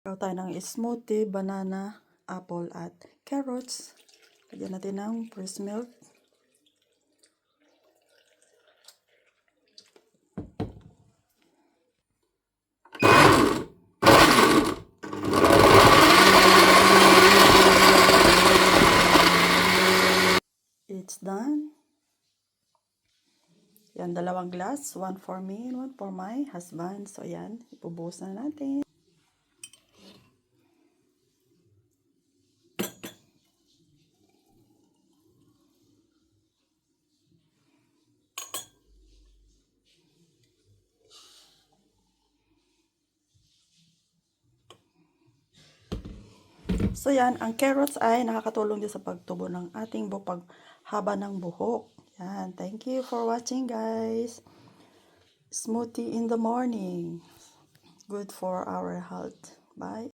Gawa tayo ng smoothie, banana, apple, at carrots. Lagyan natin ng fresh milk. It's done. Yan, dalawang glass. One for me and one for my husband. So, yan. Ipubuhos na natin. So yan, ang carrots ay nakakatulong din sa pagtubo ng ating buhok, haba ng buhok. Yan, thank you for watching guys. Smoothie in the morning. Good for our health. Bye.